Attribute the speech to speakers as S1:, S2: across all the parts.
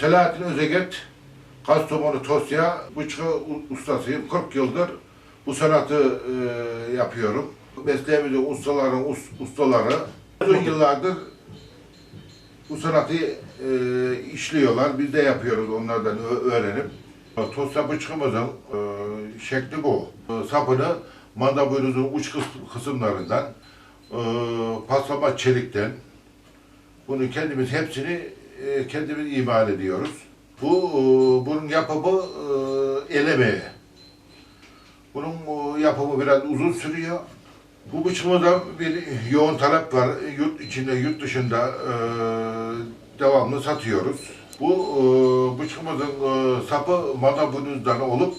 S1: Selahattin Özeget, Kastamonu Tosya bıçkı ustasıyım. 40 yıldır bu sanatı e, yapıyorum. Mesleğimizde ustaların us- ustaları uzun yıllardır bu sanatı e, işliyorlar. Biz de yapıyoruz onlardan öğrenip. Tosya bıçkımızın e, şekli bu. E, sapını manda boynuzun uç kıs- kısımlarından, e, paslama çelikten, bunu kendimiz hepsini e, kendimiz imal ediyoruz. Bu e, bunun yapımı e, el emeği. Bunun e, yapımı biraz uzun sürüyor. Bu bıçkımıza bir yoğun talep var. Yurt içinde, yurt dışında e, devamlı satıyoruz. Bu e, bıçkımızın sapı mada bunuzdan olup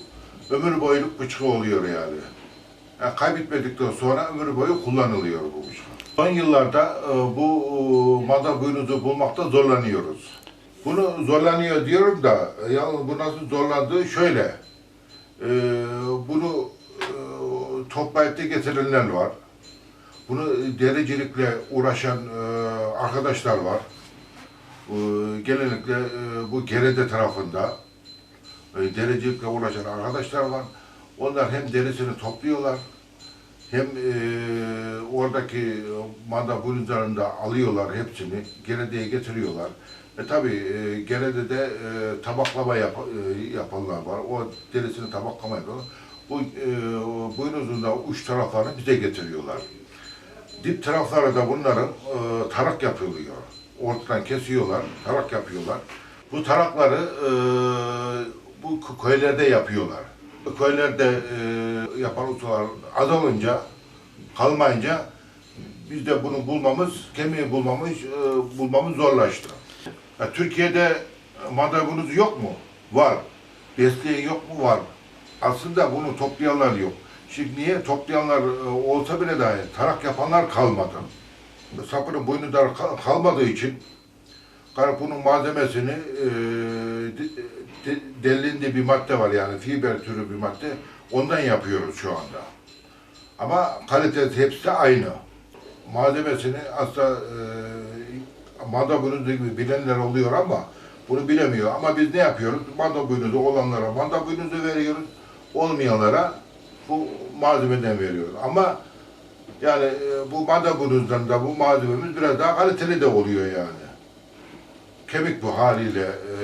S1: ömür boyluk bıçkı oluyor yani. yani kaybetmedikten sonra ömür boyu kullanılıyor bu bıçkı. Son yıllarda e, bu e, mada boynuzu bulmakta zorlanıyoruz. Bunu zorlanıyor diyorum da yalnız bu nasıl zorlandığı şöyle. E, bunu toplayıp da getirenler var. Bunu dericilikle uğraşan arkadaşlar var. Genellikle bu Gerede tarafında e, dericilikle uğraşan arkadaşlar var. Onlar hem derisini topluyorlar hem e, oradaki manda buluncarında alıyorlar hepsini, Gerede'ye getiriyorlar. E tabi e, Gerede'de e, tabaklama yap, e, yapanlar var. O derisini tabaklama yapıyorlar. Bu e, boynuzun da uç taraflarını bize getiriyorlar. Dip taraflara da bunların e, tarak yapılıyor. Ortadan kesiyorlar, tarak yapıyorlar. Bu tarakları e, bu köylerde yapıyorlar. Köylerde e, yapan ustalar azalınca, kalmayınca biz de bunu bulmamız, kemiği bulmamız, e, bulmamız zorlaştı. Ya, Türkiye'de maddabunuz yok mu? Var. Besleyen yok mu? Var. Aslında bunu toplayanlar yok. Şimdi niye? Toplayanlar e, olsa bile dahi tarak yapanlar kalmadı. Sapının boynu dar kal- kalmadığı için Kara bunun malzemesini e, de- de- delinde bir madde var yani fiber türü bir madde. Ondan yapıyoruz şu anda. Ama kalitesi hepsi aynı. Malzemesini aslında e, manda gibi bilenler oluyor ama bunu bilemiyor. Ama biz ne yapıyoruz? Manda boynuzu olanlara manda boynuzu veriyoruz. Olmayanlara bu malzemeden veriyoruz. Ama yani e, bu manda boynuzdan da bu malzememiz biraz daha kaliteli de oluyor yani kemik bu haliyle e,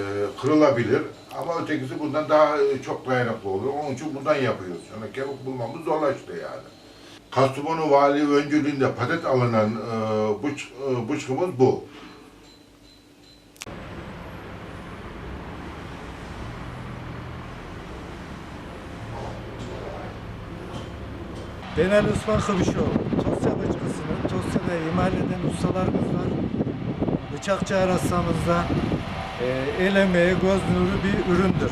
S1: kırılabilir ama ötekisi bundan daha e, çok dayanıklı olur. Onun için bundan yapıyoruz. Yani kemik bulmamız zorlaştı yani. Kastamonu Vali öncülüğünde patent alınan e, bıç, e, bıçkımız bu.
S2: Ben Osman Kılıçoğlu. Tosya bıçkısını Tosya'da imal eden ustalarımız var. Bıçakçı arasımızda e, el emeği, göz nuru bir üründür.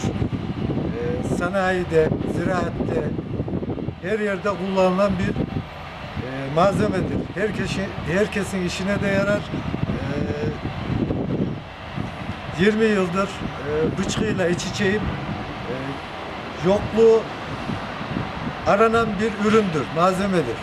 S2: E, sanayide, ziraatte, her yerde kullanılan bir e, malzemedir. Herkesin, herkesin işine de yarar. E, 20 yıldır e, bıçkıyla iç içeyim. E, yokluğu aranan bir üründür, malzemedir.